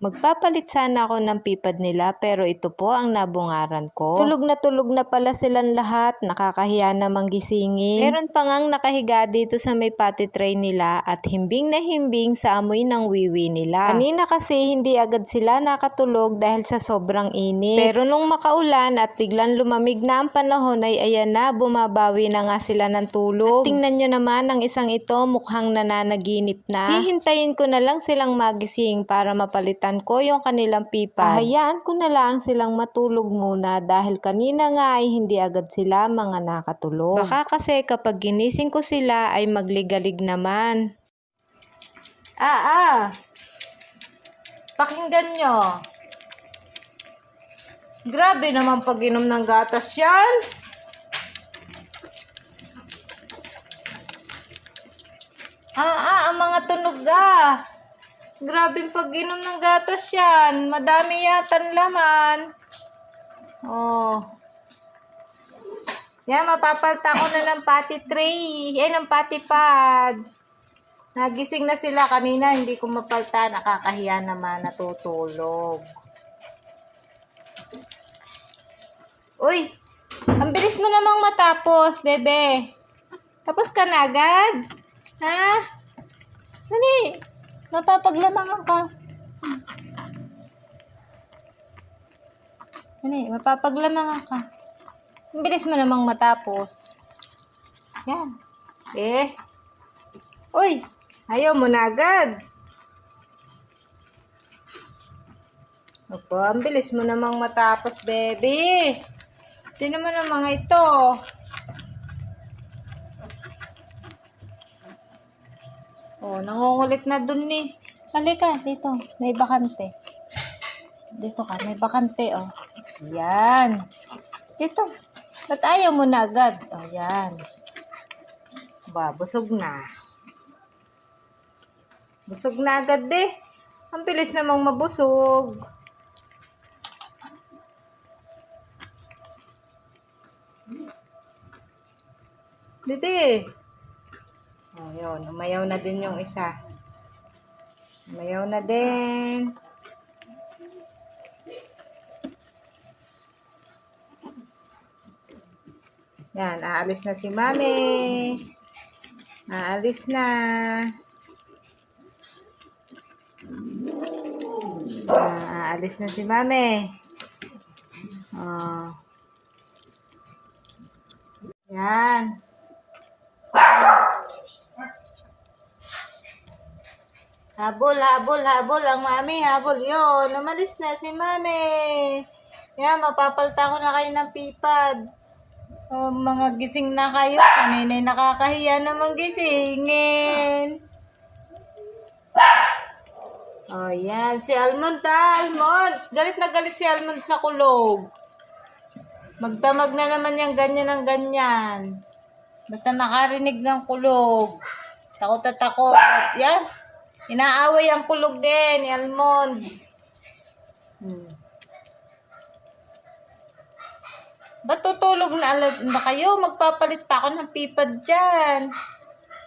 Magpapalit sana ako ng pipad nila pero ito po ang nabungaran ko. Tulog na tulog na pala silang lahat, nakakahiya namang gisingin. Meron pa ngang nakahiga dito sa may potty tray nila at himbing na himbing sa amoy ng wiwi nila. Kanina kasi hindi agad sila nakatulog dahil sa sobrang init. Pero nung makaulan at biglang lumamig na ang panahon ay ayan na, bumabawi na nga sila ng tulog. At tingnan nyo naman ang isang ito mukhang nananaginip na. Hihintayin ko na lang silang magising para mapalitan ko yung kanilang pipa. Hayaan ko na lang silang matulog muna dahil kanina nga ay hindi agad sila mga nakatulog. Baka kasi kapag ginising ko sila ay magligalig naman. Ah, ah! Pakinggan nyo. Grabe naman pag inom ng gatas yan. Ah, ah, ang mga tunog ah. Grabe pag inom ng gatas yan. Madami yata ang laman. Oh. Yan, mapapalta ko na ng patty tray. Eh, ng patty pad. Nagising na sila kanina, hindi ko mapalta. Nakakahiya naman, natutulog. Uy, ang bilis mo namang matapos, bebe. Tapos ka na agad? Ha? Dali. Mapapaglamangan ka. Dali, mapapaglamangan ka. Ang bilis mo namang matapos. Yan. Eh. Uy, ayaw mo na agad. Opo, ang bilis mo namang matapos, baby. Ito naman ang mga ito. Oh, nangungulit na dun ni. Halika, dito. May bakante. Dito ka, may bakante, oh. Yan. Dito. Ba't ayaw mo na agad? Oh, yan. Ba, busog na. Busog na agad eh. Ang bilis namang mabusog. Bebe. Oh, yun. Umayaw na din yung isa. Umayaw na din. Yan, aalis na si Mami. Aalis na. Ah, aalis na si Mami. Oh. Yan. Habol, habol, habol. Ang mami, habol yun. Umalis na si mami. Yan, mapapalta ko na kayo ng pipad. Oh, mga gising na kayo. Kanina'y nakakahiya naman gisingin. Oh, yan. Si Almond. Almond. Galit na galit si Almond sa kulog. Magdamag na naman yung ganyan ng ganyan. Basta nakarinig ng kulog. Takot at takot. Yan. Inaaway ang kulog din ni Almond. Hmm. Ba't tutulog na, na kayo? Magpapalit pa ako ng pipad dyan.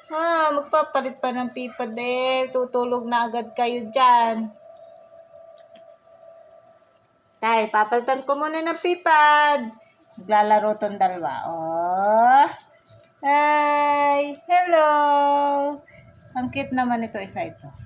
Ha, magpapalit pa ng pipad eh. Tutulog na agad kayo dyan. Tay, papalitan ko muna ng pipad. Maglalaro tong dalawa. Oh. Hi! Hello! Ang cute naman ito isa ito.